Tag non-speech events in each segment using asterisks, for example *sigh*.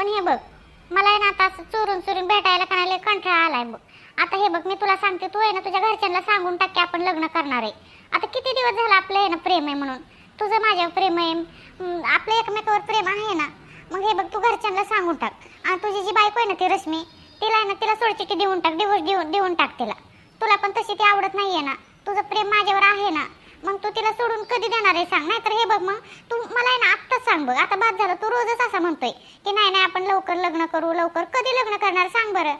पण हे बघ मला आहे ना आता असं चोरून चोरून भेटायला करायला कंटाळा आलाय बघ. आता हे बघ मी तुला सांगते तू आहे ना तुझ्या घरच्यांना सांगून टाक की आपण लग्न करणार आहे. आता किती दिवस झाला आपलं आहे ना प्रेम आहे म्हणून? तुझं माझ्यावर प्रेम आहे. आपलं एकमेकावर प्रेम आहे ना? मग हे बघ तू घरच्यांना सांगून टाक. आणि तुझी जी बायको आहे ना ती रश्मी तिला आहे ना तिला सोडचिठी देऊन टाक डिवोर्स देऊन देऊन टाक तिला. तुला पण तशी ती आवडत नाही आहे ना? तुझं प्रेम माझ्यावर आहे ना? मग सोडून कधी देणार आहे सांग. नाहीतर हे बघ मग तू मला आहे ना आत्ताच सांग बघ. आता बाद झालं तू रोजच असं म्हणतोय की नाही नाही आपण लवकर लग्न करू लवकर कधी लग्न करणार सांग बरं.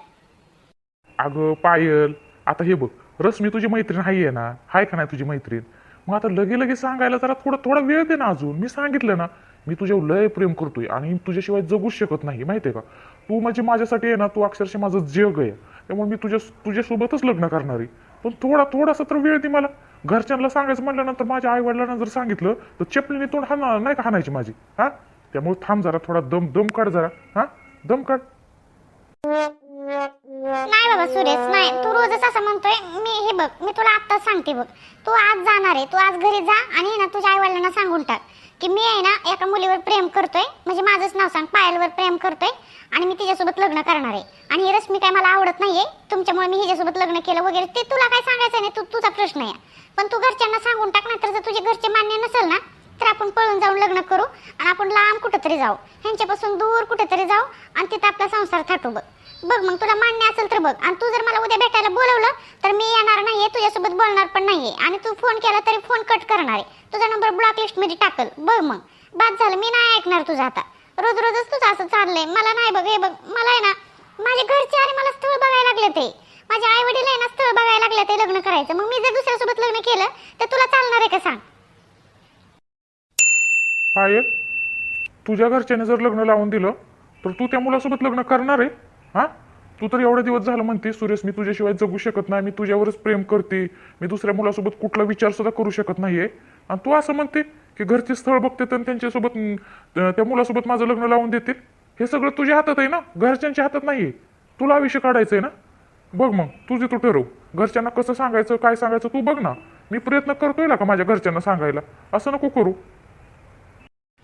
अगं पायल आता हे बघ रश्मी तुझी मैत्रीण हाय आहे ना? हाय का नाही तुझी मैत्रीण? मग आता लगे लगे सांगायला जरा थोडा थोडा वेळ दे ना अजून. मी सांगितलं ना मी तुझ्यावर लय प्रेम करतोय आणि तुझ्याशिवाय जगूच शकत नाही माहितीये का? तू म्हणजे माझ्यासाठी आहे ना तू अक्षरशः माझं जग आहे. त्यामुळे मी तुझ्या तुझ्यासोबतच लग्न करणार आहे. पण थोडा थोडासा तर वेळ दे मला. घरच्यांना सांगायचं म्हटल्यानंतर माझ्या आई वडिलांना जर सांगितलं तर चपलीने तोंड हाना नाही का हाणायची माझी? हा? त्यामुळे थांब जरा थोडा दम दम काढ जरा. हा? दम काढ. नाही बाबा सुरेश नाही. तू रोजच असं म्हणतोय. मी हे बघ मी तुला आत्ताच सांगते बघ. तू आज जाणार आहे. तू आज घरी जा आणि ना तुझ्या आईवडिलांना सांगून टाक. की मी आहे ना एका मुलीवर प्रेम करतोय. म्हणजे माझंच नाव सांग पायलवर प्रेम करतोय. आणि मी तिच्यासोबत लग्न करणार आहे. आणि ही रश्मी काय मला आवडत नाहीये. तुमच्यामुळे मी हिच्यासोबत लग्न केलं वगैरे ते तुला काय सांगायचं नाही. तू तुझा प्रश्न आहे. पण तू घरच्यांना सांगून टाक ना तर जर तुझे घरचे मान्य नसेल ना तर आपण पळून जाऊन लग्न करू आणि आपण लांब कुठेतरी जाऊ. ह्यांच्यापासून दूर कुठेतरी जाऊ आणि तिथं आपला संसार थाटू बघ. बघ मग तुला मान्य असेल तर बघ. आणि तू जर मला उद्या भेटायला बोलवलं तर मी येणार नाहीये. तुझ्यासोबत बोलणार पण नाहीये. आणि तू फोन केला तरी फोन कट करणार आहे. तुझा नंबर ब्लॉक लिस्टमध्ये टाकल. बघ मग. बाद झालं. मी नाही ऐकणार तुझं आता. रोज रोजच तुझं असं चाललंय. मला नाही बघ हे बघ मला आहे ना माझे घरचे आणि मला स्थळ बघायला लागले ते. माझे आई वडील आहे ना स्थळ बघायला लागले ते लग्न करायचं. मग मी जर दुसऱ्यासोबत लग्न केलं तर तुला चालणार आहे का सांग? पायल तुझ्या घरच्याने जर लग्न लावून दिलं तर तू त्या मुलासोबत लग्न करणार आहे? हा? तू तर एवढे दिवस झालं म्हणते सुरेश मी तुझ्याशिवाय जगू शकत नाही मी तुझ्यावरच प्रेम करते मी दुसऱ्या मुलासोबत कुठला विचार सुद्धा करू शकत नाहीये. आणि तू असं म्हणते की घरचे स्थळ बघते तर त्यांच्यासोबत त्या मुलासोबत माझं लग्न लावून देतील. हे सगळं तुझ्या हातात आहे ना? घरच्यांच्या हातात नाही आहे तुला आयुष्य काढायचं आहे ना? बघ मग तुझे तू ठरव. घरच्यांना कसं सांगायचं काय सांगायचं तू बघ ना. मी प्रयत्न करतोय ना का माझ्या घरच्यांना सांगायला? असं नको करू.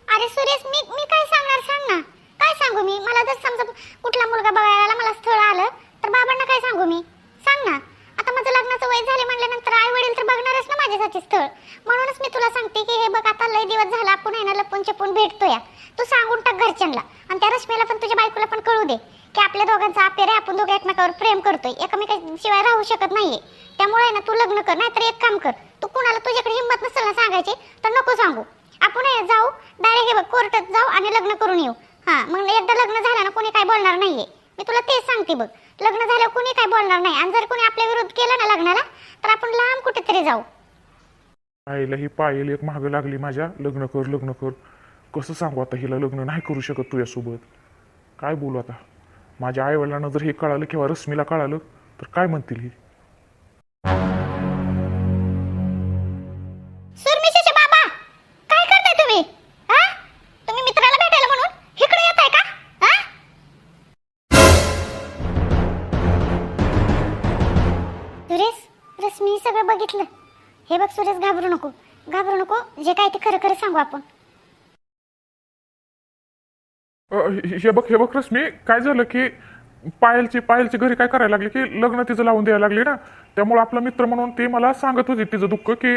अरे सुरेश मी मी काय सांगणार सांग ना. काय सांगू मी? मला जर समजा कुठला मुलगा बघायला मला स्थळ आलं तर बाबांना काय सांगू मी सांग ना आता माझं लग्नाचं वय झाले म्हटल्यानंतर आई वडील तर बघणारच ना माझ्यासाठी स्थळ. म्हणूनच मी तुला सांगते की हे बघ आता लय दिवस झाला आपण आहे ना लपून चपून भेटतोया. तू सांगून टाक घरच्यांना. आणि त्या रश्मीला पण तुझ्या बायकोला पण कळू दे की आपल्या दोघांचा अपेर आहे आपण दोघे एकमेकावर प्रेम करतोय. एकमेकाशिवाय राहू शकत नाहीये. त्यामुळे आहे ना तू लग्न कर नाहीतर एक काम कर. तू कुणाला तुझ्याकडे हिंमत नसेल ना सांगायची तर नको सांगू. आपण जाऊ डायरेक्ट हे बघ कोर्टात जाऊ आणि लग्न करून येऊ. हा मग एकदा लग्न झालं ना कोणी काय बोलणार नाहीये. मी तुला तेच सांगते बघ. लग्न झालं कोणी काय बोलणार नाही. आणि जर कोणी आपल्या विरोध केला ना लग्नाला तर आपण लांब कुठेतरी जाऊ. आईला ही पायल एक मागं लागली माझ्या. लग्न कर लग्न कर. कसं सांगू आता हिला लग्न नाही करू शकत तुझ्यासोबत? काय बोलू आता? माझ्या आई वडिलांना जर हे कळालं किंवा रश्मीला कळालं तर काय म्हणतील ही? बघितलं हे बघ सुरेश घाबरू नको. घाबरू नको. जे काय ते खरं खरं सांगू आपण. हे बघ हे बघ रश्मी. काय झालं की पायलची पायलची घरी काय करायला लागली की लग्न तिचं लावून द्यायला लागली ना? त्यामुळे आपला मित्र म्हणून ते मला सांगत होते तिचं दुःख की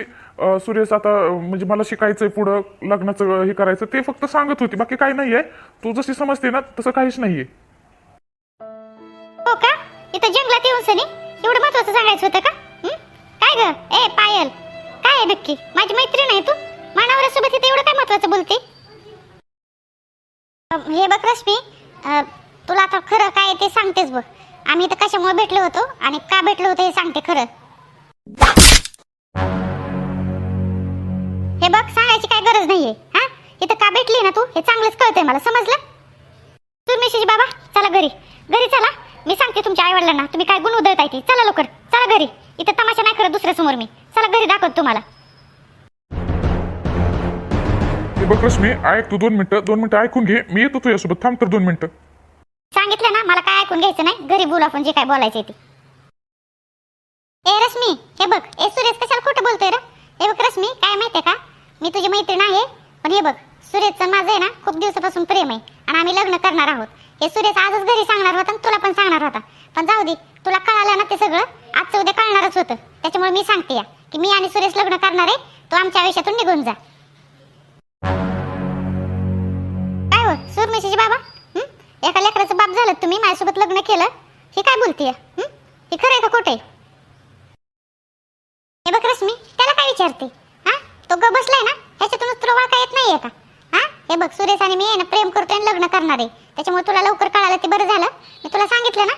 सुरेश आता म्हणजे मला शिकायचंय पुढं लग्नाचं हे करायचं. ते फक्त सांगत होती. बाकी काही नाहीये. तू जशी समजते ना तसं काहीच नाहीये. हो का? इथं जंगलात येऊन सनी एवढं महत्वाचं सांगायचं होतं का? काय ग? ए पायल. काय आहे नक्की? माझी मैत्रीण आहे तू? मानावऱ्यासोबत इथे एवढं काय महत्वाचं बोलते? हे बघ रश्मी तुला आता खरं काय ते सांगतेच बघ. आम्ही इथं कशामुळे भेटलो होतो आणि का भेटलो होतो हे सांगते खरं. हे बघ सांगायची काय गरज नाहीये. हा? इथं का भेटली ना तू? हे चांगलंच कळतंय मला समजलं? तुम्ही बाबा चला घरी. घरी चला. मी सांगते तुमच्या आई वडिलांना तुम्ही काय गुण उधळताय ती. चला लवकर. चला घरी. इथं तमाशा नाही करत दुसऱ्या समोर मी. चला घरी दाखवत तुम्हाला. हे बघ रश्मी ऐक तू दोन मिनिटं दोन मिनिटं ऐकून घे. मी येतो तुझ्यासोबत. थांब तर दोन मिनिटं. सांगितलं ना मला काय ऐकून घ्यायचं नाही. घरी बोलू आपण जे काय बोलायचं ते. ए रश्मी हे बघ. ए सुरेश कशाला खोटं बोलतोय रे? हे बघ रश्मी काय माहितीये का? मी तुझी मैत्रीण आहे पण हे बघ. सुरेशचं माझं आहे ना खूप दिवसापासून प्रेम आहे. आणि आम्ही लग्न करणार आहोत. हे सुरेश आजच घरी सांगणार होता आणि तुला पण सांगणार होता. पण जाऊ दे तुला कळालं ना ते सगळं? आजचं उद्या कळणारच होतं. त्याच्यामुळे मी सांगते या की मी आणि सुरेश लग्न करणार आहे तो आमच्या आयुष्यातून निघून जा. काय हो सुरमेशीचे बाबा? हं? एका लेकराचं बाप झालं तुम्ही माझ्यासोबत लग्न केलं? हे काय बोलतीय हं? हे खरं आहे का खोटं आहे? हे बघ रश्मी त्याला काय विचारते? हा? तो ग बसलाय ना? ह्याच्यातूनच तुला वाका येत नाहीये का? हा? हे बघ सुरेश आणि मी आहे ना प्रेम करतोय आणि लग्न करणार आहे. त्याच्यामुळे तुला लवकर कळालं ते बरं झालं. मी तुला सांगितलं ना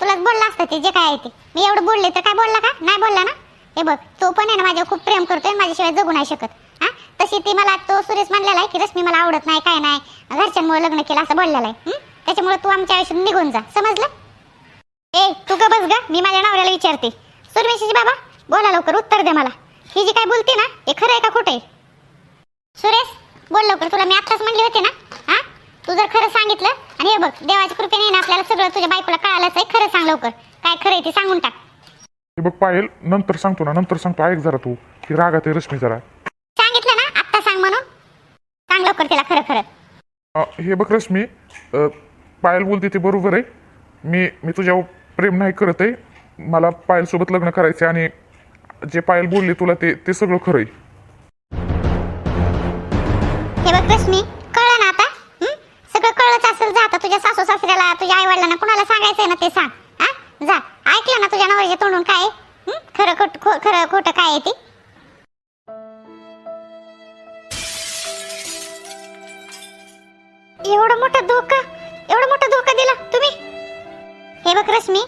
तुलाच बोलला असतं ते जे काय आहे ते. मी एवढं बोलले तर काय बोलला का? नाही बोलला ना? हे बघ तो पण आहे ना माझ्यावर खूप प्रेम करतोय माझ्याशिवाय जगू नाही शकत. हा? तशी ती मला तो सुरेश म्हणलेला आहे की रश्मी मला आवडत नाही काय नाही. घरच्यांमुळे लग्न केलं असं बोललेलं आहे. त्याच्यामुळे तू आमच्या आयुष्यात निघून जा. समजलं? ए तू का बस ग. मी माझ्या नवऱ्याला विचारते. सुरवेशीजी बाबा बोला लवकर उत्तर दे मला. ही जी काय बोलते ना हे खरं आहे का खोटं आहे? सुरेश बोल लवकर. तुला मी आत्ताच म्हणली होती ना? तू जर खरं सांगितलं आणि हे बघ देवाच्या कृपेने ना आपल्याला सगळं तुझ्या बायकोला कळालंच आहे. खरं सांग लवकर. काय खरं आहे ते सांगून टाक. हे बघ पायल नंतर सांगतो ना नंतर सांगतो. ऐक जरा तू. की रागात आहे रश्मी जरा. सांगितलं ना आत्ता सांग म्हणून. सांग लवकर तिला खरं खरं. अ, हे बघ रश्मी अ, पायल बोलते ते बरोबर आहे. मी मी तुझ्यावर प्रेम नाही करत आहे. मला पायलसोबत लग्न करायचं आहे आणि जे पायल बोलली तुला ते ते सगळं खरं आहे. हे बघ रश्मी कळलं ना आता हं? सगळं कळलंच असेल जा आता तुझ्या सासू सासऱ्याला तुझ्या आई वडिलांना कुणाला सांगायचंय ना ते सांग. हा? जा. ऐकलं ना तुझ्या नवऱ्याच्या तोंडून काय? हं? खरं खोट खो- खरं खोटं काय आहे ते? एवढं मोठं धोका? एवढं मोठं धोका दिला तुम्ही? हे बघ रश्मी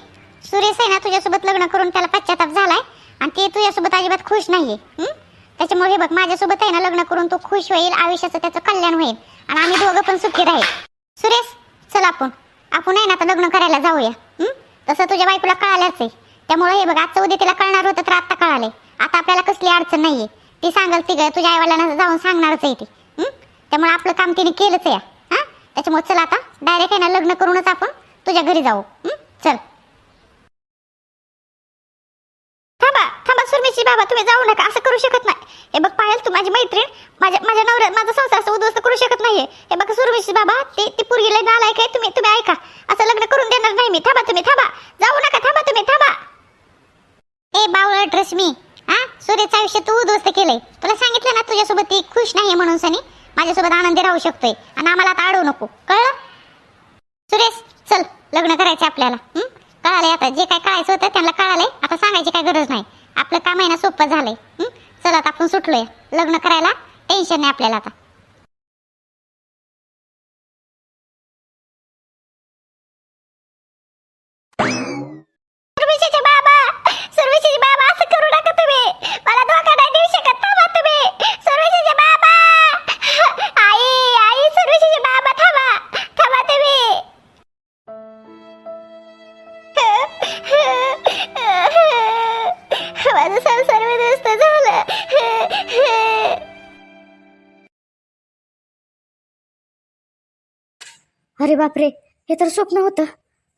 सुरेश आहे ना तुझ्यासोबत लग्न करून त्याला पश्चाताप झालाय आणि ते तुझ्यासोबत अजिबात खुश नाहीये हं? त्याच्यामुळे हे बघ माझ्यासोबत आहे ना लग्न करून तो खुश होईल आयुष्याचं त्याचं कल्याण होईल आणि आम्ही दोघं पण सुखी राहील. सुरेश चल आपण. आपण आहे ना आता लग्न करायला जाऊया. हं? तसं तुझ्या बायकोला कळालंच आहे. त्यामुळे हे बघ आजचं उद्या तिला कळणार होतं तर आता कळालंय. आता आपल्याला कसली अडचण नाहीये. ती सांगाल ती तुझ्या आईवाला जाऊन सांगणारच आहे ती. हं? त्यामुळे आपलं काम तिने केलंच आहे. हा? त्याच्यामुळे चल आता डायरेक्ट आहे ना लग्न करूनच आपण तुझ्या घरी जाऊ. हं? चल. बाबा तुम्ही जाऊ नका असं करू शकत नाही. हे बघ पायल तू माझी मैत्रीण माझ्या माझ्या नवऱ्या माझा संसार असं उद्ध्वस्त करू शकत नाहीये. हे बघ सुरमेशी बाबा ती ती पुरगीला नालाय काय तुम्ही तुम्ही ऐका. असं लग्न करून देणार नाही मी. थांबा तुम्ही थांबा. जाऊ नका थांबा तुम्ही थांबा. ए बावळट रश्मी. हा? सूर्याचं आयुष्य तू उद्ध्वस्त केलंय. तुला सांगितलं ना तुझ्यासोबत ती खुश नाहीये म्हणून सनी. माझ्यासोबत आनंदी राहू शकतोय. आणि आम्हाला आता अडवू नको. कळलं? सुरेश चल. लग्न करायचं आपल्याला. कळालंय आता. जे काय कळायचं होतं त्यांना कळालंय. आता सांगायची काय गरज नाही. आपलं काम आहे ना सोपं झालंय. हं? चल आता आपण सुटलोय. लग्न करायला टेन्शन नाही आपल्याला आता. बापरे हे तर स्वप्न होतं.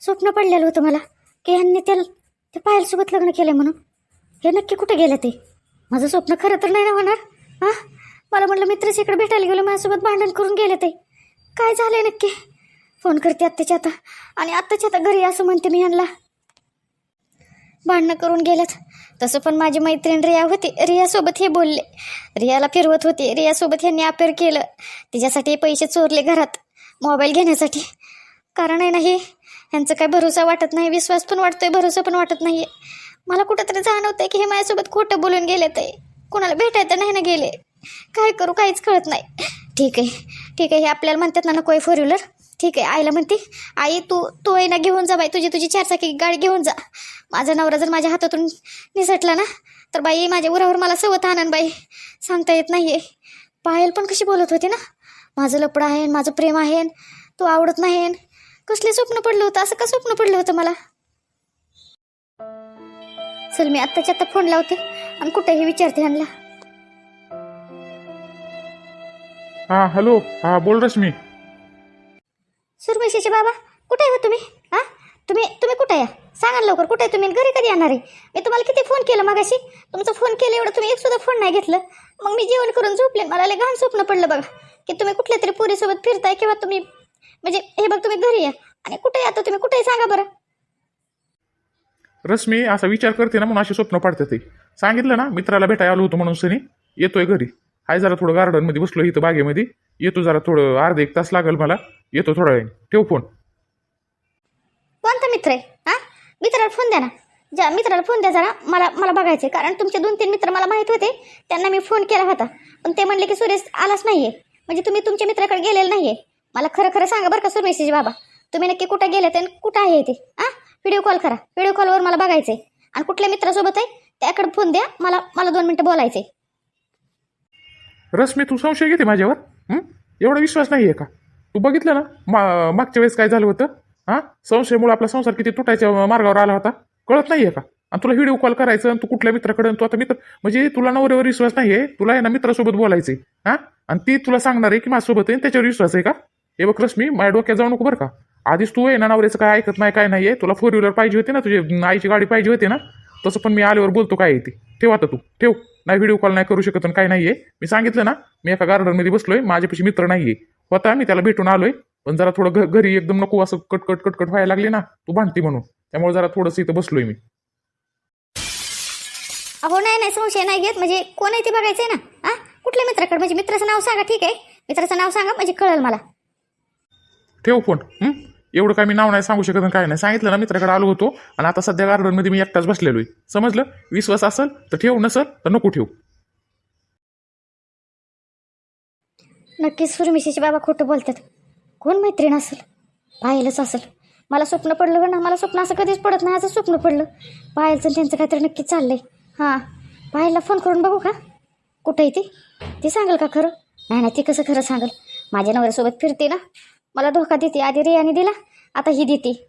स्वप्न पडलेलं होतं मला की ह्यांनी त्या त्या पायलसोबत लग्न केलं म्हणून. हे नक्की कुठे गेलं ते? माझं स्वप्न खरं तर नाही ना होणार? हां? मला म्हटलं मित्रच इकडे भेटायला गेलो माझ्यासोबत भांडण करून गेले ते. काय झालंय नक्की? फोन करते आत्ताच्या आता. आणि आत्ताच्या आता घरी असं म्हणते मी यांना भांडणं करून गेलेत तसं पण माझी मैत्रीण रिया होती. रियासोबत हे बोलले. रियाला फिरवत होते. रियासोबत ह्यांनी अपेअर केलं. तिच्यासाठी पैसे चोरले घरात. मोबाईल घेण्यासाठी. कारण आहे ना हे ह्यांचं काय भरोसा वाटत नाही. विश्वास पण वाटतोय भरोसा पण वाटत नाही मला कुठंतरी जाणवतंय की हे माझ्यासोबत खोटं बोलून गेले ते. कुणाला भेटायचं नाही ना गेले. काय करू काहीच कळत नाही. ठीक आहे. ठीक आहे हे आपल्याला म्हणतात ना नको आहे फोर व्हीलर. ठीक आहे आईला म्हणते आई तू तू आहे ना घेऊन जा बाई तुझी तुझी चारचाकी गाडी घेऊन जा. माझा नवरा जर माझ्या हातातून निसटला ना तर बाई माझ्या उरावर मला सवत आणन बाई. सांगता येत नाही आहे पायल पण कशी बोलत होती ना माझं लपडं आहे माझं प्रेम आहे तू आवडत नाही. कसले स्वप्न पडलं होतं असं का स्वप्न पडलं होतं मला? चल मी आत्ताच्या आत्ता फोन लावते आणि कुठेही विचारते आणला हा हॅलो हा बोल रश्मी. सुरमेशीचे बाबा कुठे आहे हो तुम्ही? हा तुम्ही तुम्ही कुठे या सांगा लवकर कुठे आहे तुम्ही? घरी कधी येणार आहे? मी तुम्हाला किती फोन केलं मगाशी? तुमचा फोन केला एवढं तुम्ही एक सुद्धा फोन नाही घेतलं. मग मी जेवण करून झोपले. मला लय घाण स्वप्न पडलं बघा. की तुम्ही कुठल्या तरी पोरीसोबत फिरताय किंवा तुम्ही म्हणजे हे बघ तुम्ही घरी या. आणि कुठे आता तुम्ही? कुठेही सांगा बरं. रश्मी असा विचार करते ना म्हणून अशी स्वप्न पाडते ते. सांगितलं ना मित्राला भेटायला आलो होतो म्हणून सनी. येतोय घरी. हाय जरा थोडं गार्डनमध्ये बसलो इथं बागेमध्ये. येतो जरा थोडं अर्धा एक तास लागेल मला. येतो थोडा वेळ. ठेव फोन. कोणता मित्र आहे? हा? मित्राला फोन द्या ना. ज्या मित्राला फोन द्या जरा मला मला बघायचे कारण तुमचे दोन तीन मित्र मला माहीत होते. त्यांना मी फोन केला होता. पण ते म्हणले की सुरेश आलाच नाहीये. म्हणजे तुम्ही तुमच्या मित्राकडे गेलेले नाहीये. मला खरं खरं सांगा बरं का सुरेशजी बाबा. तुम्ही नक्की कुठं गेले ते आणि कुठं आहे ते? हा? व्हिडिओ कॉल करा. व्हिडिओ कॉलवर मला बघायचे आणि कुठल्या मित्रासोबत आहे त्याकडे फोन द्या. मला मला दोन मिनटं बोलायचे रश्मी तू संशय घेते माझ्यावर? हं? एवढा विश्वास नाही आहे का? तू बघितलं ना? मा मागच्या वेळेस काय झालं होतं? हां? संशयमुळे आपला संसार किती तुटायच्या मार्गावर आला होता. कळत नाही आहे का? आणि तुला व्हिडिओ कॉल करायचं आणि तू कुठल्या मित्राकडे तू आता मित्र म्हणजे तुला नवऱ्यावर विश्वास नाही आहे तुला आहे ना मित्रासोबत बोलायचंय. हां? आणि ती तुला सांगणार आहे की माझ्यासोबत आहे आणि त्याच्यावर विश्वास आहे का? हे बघ रश्मी माझ्या डोक्यात जाऊ नको बरं का. आधीच तू आहे ना नवऱ्याचं काय ऐकत नाही काय नाही आहे तुला फोर व्हीलर पाहिजे होती ना तुझी आईची गाडी पाहिजे होती ना? तसं पण मी आल्यावर बोलतो काय आहे ते. ठेव आता तू. ठेव. नाही व्हिडिओ कॉल नाही करू शकत आणि काय नाही आहे मी सांगितलं ना मी एका गार्डनमध्ये बसलोय. माझ्यापाशी मित्र नाही आहे होता मी त्याला भेटून आलोय. पण जरा थोडं घरी एकदम नको असं कटकट कटकट व्हायला लागले ना तू भांडती म्हणून. त्यामुळे जरा थोडंसं इथं बसलोय मी. अहो नाही नाही संशय नाही घेत. म्हणजे कोण आहे ते बघायचंय ना? हा कुठल्या मित्राकडे? म्हणजे मित्राचं नाव सांगा ठीक आहे? मित्राचं नाव सांगा म्हणजे कळेल मला. ठेव फोन. हं? एवढं काय मी नाव नाही सांगू शकत आणि काय नाही. सांगितलं ना मित्राकडे आलो होतो आणि आता सध्या गार्डनमध्ये मी एकटाच बसलेलो आहे समजलं? विश्वास असेल तर ठेव नसेल तर नको ठेव. नक्कीच सुरमिशीचे बाबा खोटं बोलतात. कोण मैत्रीण असेल? पाहिलंच असेल. मला स्वप्न पडलं का ना? मला स्वप्न असं कधीच पडत नाही असं स्वप्न पडलं. पायलचं त्यांचं काहीतरी नक्कीच चाललंय. हां. पाहायला फोन करून बघू का? कुठं आहे ती? ती सांगेल का खरं? नाही नाही ती कसं खरं सांगेल? माझ्या नवऱ्यासोबत फिरते ना? मला धोका देते. आधी रियाने दिला आता ही देते.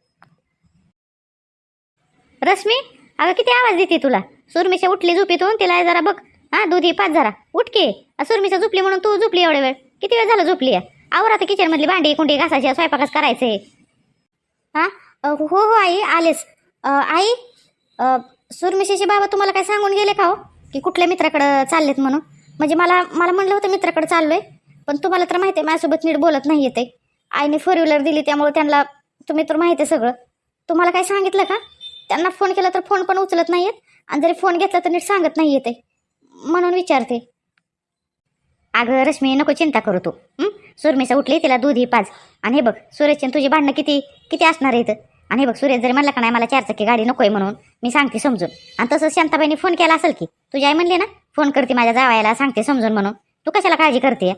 रश्मी अगं किती आवाज देते तुला? सुरमीच्या उठली झोपेतून तिला जरा बघ. हा दुधी पाच जरा. उठके सुरमीच्या झोपली म्हणून तू झोपली एवढ्या वेळ. किती वेळ झालं झोपली? आहे? आवर आता किचनमधली भांडी कुंडी घासायची स्वयंपाकच करायचे हा? हो हो आई आलेस. आई अ, सुरमिशीचे बाबा तुम्हाला काय सांगून गेले का हो? की कुठल्या मित्राकडं चाललेत म्हणून? म्हणजे मला मला म्हणलं होतं मित्राकडे चाललोय पण तुम्हाला तर माहिती आहे माझ्यासोबत नीट बोलत नाही येते. आईने फोर व्हीलर दिली त्यामुळे त्यांना तुम्ही तर माहिती आहे सगळं. तुम्हाला काय सांगितलं का? त्यांना फोन केला तर फोन पण उचलत नाहीयेत आणि जरी फोन घेतला तर नीट सांगत नाही येते. म्हणून विचारते. अगं रश्मी नको चिंता करू तू. सुरमेसा उठली तिला दूध ही पाज. आणि हे बघ सुरेशची तुझी भांडणं किती किती असणार आहेत? आणि हे बघ सुरेश जरी म्हणला का नाही मला चारचाकी गाडी नकोय म्हणून मी सांगते समजून. आणि तसंच शांताबाईने फोन केला असेल की तुझी आई म्हणली ना फोन करते माझ्या जावायला सांगते समजून म्हणून. तू कशाला काळजी करते?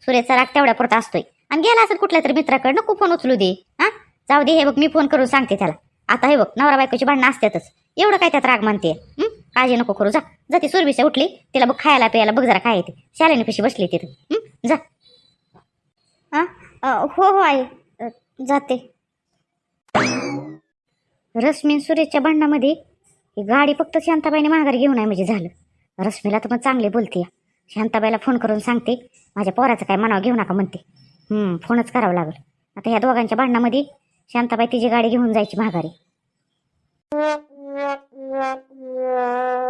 सुरेशचा राग तेवढ्या पुरता असतोय. आणि गेला असेल कुठल्या तरी मित्राकडे नको फोन उचलू दे. हा? जाऊ दे हे बघ मी फोन करून सांगते त्याला. आता हे बघ नवरा बायकोची भांडणं असतातच. एवढं काय त्यात राग म्हणते हं? काळजी नको करू जा. जा ती सुरभिशा उठली. तिला बघ खायला प्यायला बघ जरा काय येते शालेने पिशी बसली तिथं? जा. हा हो हो आई. जाते. रश्मी सुरेशच्या भांडणामध्ये ही गाडी फक्त शांताबाईने माघारी घेऊन आहे म्हणजे झालं. रश्मीला तर मग चांगले बोलते शांताबाईला फोन करून सांगते माझ्या पोराचं काय मनावर घेऊ नका म्हणते. हं, फोनच करावं लागेल. आता ह्या दोघांच्या भांडणामध्ये शांताबाई तिची गाडी घेऊन जायची माघारी. Yeah. *laughs*